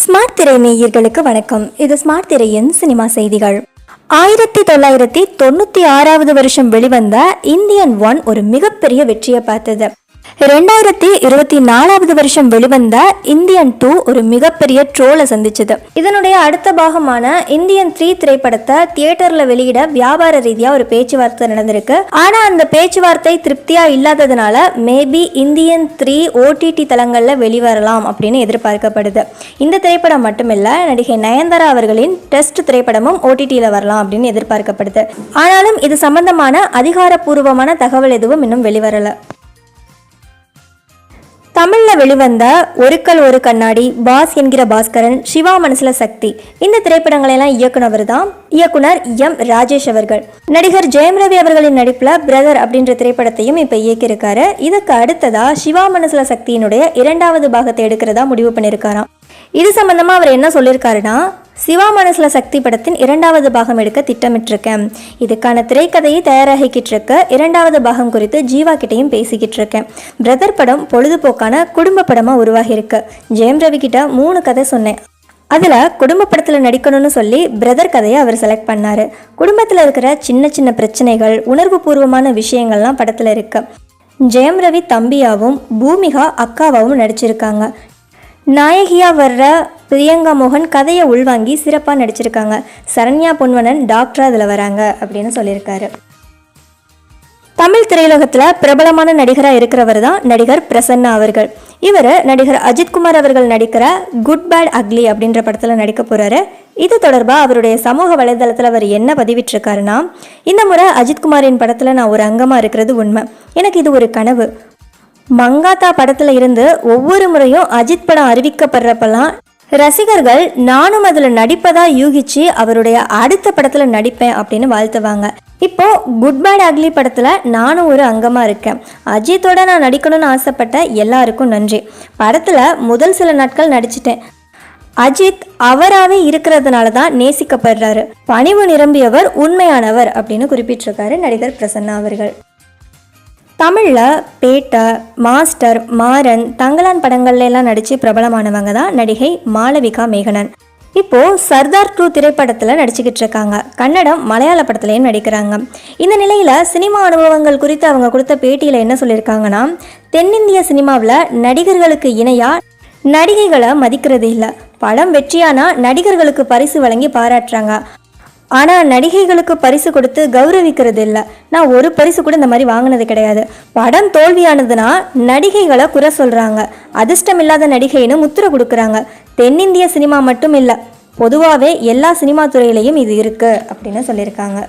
Smart திரை நேயர்களுக்கு வணக்கம். இது ஸ்மார்ட் திரையின் சினிமா செய்திகள். ஆயிரத்தி தொள்ளாயிரத்தி தொண்ணூற்றி ஆறாவது வருஷம் வெளிவந்த இந்தியன் ஒன் ஒரு மிகப்பெரிய வெற்றியை பார்த்தது. ரெண்டாயிரத்தி இருபத்தி நாலாவது வருஷம் வெளிவந்த இந்தியன் டூ ஒரு மிகப்பெரிய ட்ரோலை சந்திச்சது. இதனுடைய அடுத்த பாகமான இந்தியன் த்ரீ திரைப்படத்தை தியேட்டர்ல வெளியிட வியாபார ரீதியா ஒரு பேச்சுவார்த்தை நடந்திருக்கு. ஆனா அந்த பேச்சுவார்த்தை திருப்தியா இல்லாததுனால மேபி இந்தியன் த்ரீ ஓடிடி தளங்கள்ல வெளிவரலாம் அப்படின்னு எதிர்பார்க்கப்படுது. இந்த திரைப்படம் மட்டுமில்ல நடிகை நயன்தாரா அவர்களின் டெஸ்ட் திரைப்படமும் ஓடிடியில் வரலாம் அப்படின்னு எதிர்பார்க்கப்படுது. ஆனாலும் இது சம்பந்தமான அதிகாரப்பூர்வமான தகவல் எதுவும் இன்னும் வெளிவரல. தமிழில் வெளிவந்த ஒருக்கல் ஒரு கண்ணாடி பாஸ் என்கிற பாஸ்கரன் சிவா மனசுல சக்தி. இந்த திரைப்படங்களெல்லாம் இயக்குனவர் தான் இயக்குனர் எம். ராஜேஷ் அவர்கள். நடிகர் ஜெயம் ரவி அவர்களின் நடிப்பில் பிரதர் அப்படின்ற திரைப்படத்தையும் இப்போ இயக்கியிருக்காரு. இதுக்கு அடுத்ததா சிவா மனசுல சக்தியினுடைய இரண்டாவது பாகத்தை எடுக்கிறதா முடிவு பண்ணியிருக்காராம். இது சம்பந்தமா அவர் என்ன சொல்லியிருக்காருன்னா சிவா மனசுல சக்தி படத்தின் இரண்டாவது பாகம் எடுக்க திட்டமிட்டிருக்கேன். இதுக்கான திரைக்கதையை தயாராகிக்கிட்டு இருக்க இரண்டாவது பாகம் குறித்து ஜீவா கிட்டையும் பேசிக்கிட்டு இருக்கேன் பிரதர் படம் பொழுதுபோக்கான குடும்ப படமாக உருவாகியிருக்கு. ஜெயம் ரவி கிட்ட மூணு கதை சொன்னேன். அதில் குடும்ப படத்தில் நடிக்கணும்னு சொல்லி பிரதர் கதையை அவர் செலக்ட் பண்ணார். குடும்பத்தில் இருக்கிற சின்ன சின்ன பிரச்சனைகள் உணர்வு பூர்வமான விஷயங்கள்லாம் படத்தில் இருக்கு. ஜெயம் ரவி தம்பியாவும் பூமிகா அக்காவாவும் நடிச்சிருக்காங்க. நாயகியாக வர்ற பிரியங்கா மோகன் கதையை உள்வாங்கி சிறப்பாக நடிச்சிருக்காங்க. சரண்யா பொன்வனன் டாக்டராக அதில் வராங்க அப்படின்னு சொல்லியிருக்காரு. தமிழ் திரையுலகத்தில் பிரபலமான நடிகராக இருக்கிறவர் தான் நடிகர் பிரசன்னா அவர்கள். இவர் நடிகர் அஜித்குமார் அவர்கள் நடிக்கிற குட் பேட் அக்லி அப்படின்ற படத்தில் நடிக்க போகிறாரு இது தொடர்பாக அவருடைய சமூக வலைதளத்தில் அவர் என்ன பதிவிட்டிருக்காருன்னா இந்த முறை அஜித்குமாரின் படத்தில் நான் ஒரு அங்கமாக இருக்கிறது உண்மை. எனக்கு இது ஒரு கனவு. மங்காத்தா படத்தில் இருந்து ஒவ்வொரு முறையும் அஜித் படம் அறிவிக்கப்படுறப்பெல்லாம் ரசிகர்கள் நானும் அதில் நடிப்பதா யூகிச்சு அவருடைய அடுத்த படத்தில் நடிப்பேன் அப்படின்னு வாழ்த்துவாங்க. இப்போ குட் பேட் அக்லி படத்தில் நானும் ஒரு அங்கமாக இருக்கேன். அஜித்தோட நான் நடிக்கணும்னு ஆசைப்பட்ட எல்லாருக்கும் நன்றி. படத்தில் முதல் சில நாட்கள் நடிச்சிட்டேன். அஜித் அவராகவே இருக்கிறதுனால தான் நேசிக்கப்படுறாரு. பணிவு நிரம்பியவர் உண்மையானவர் அப்படின்னு குறிப்பிட்டிருக்காரு நடிகர் பிரசன்னா அவர்கள். தமிழில் பேட்டை மாஸ்டர் மாறன் தங்கலான் படங்கள்ல எல்லாம் நடித்து பிரபலமானவங்க தான் நடிகை மாளவிகா மேகனன். இப்போ சர்தார் டூ திரைப்படத்தில் நடிச்சுக்கிட்டு இருக்காங்க. கன்னடம் மலையாள படத்துலையும் நடிக்கிறாங்க. இந்த நிலையில் சினிமா அனுபவங்கள் குறித்து அவங்க கொடுத்த பேட்டியில் என்ன சொல்லியிருக்காங்கன்னா தென்னிந்திய சினிமாவில் நடிகர்களுக்கு இணையாக நடிகைகளை மதிக்கிறது இல்லை. படம் வெற்றியானா நடிகர்களுக்கு பரிசு வழங்கி பாராட்டுறாங்க. ஆனால் நடிகைகளுக்கு பரிசு கொடுத்து கௌரவிக்கிறது இல்லை நான் ஒரு பரிசு கூட இந்த மாதிரி வாங்கினது கிடையாது. படம் தோல்வியானதுன்னா நடிகைகளை குறை சொல்கிறாங்க அதிர்ஷ்டம் இல்லாத நடிகைன்னு முத்திரை கொடுக்குறாங்க. தென்னிந்திய சினிமா மட்டும் இல்லை பொதுவாகவே எல்லா சினிமா துறையிலையும் இது இருக்குது அப்படின்னு சொல்லியிருக்காங்க.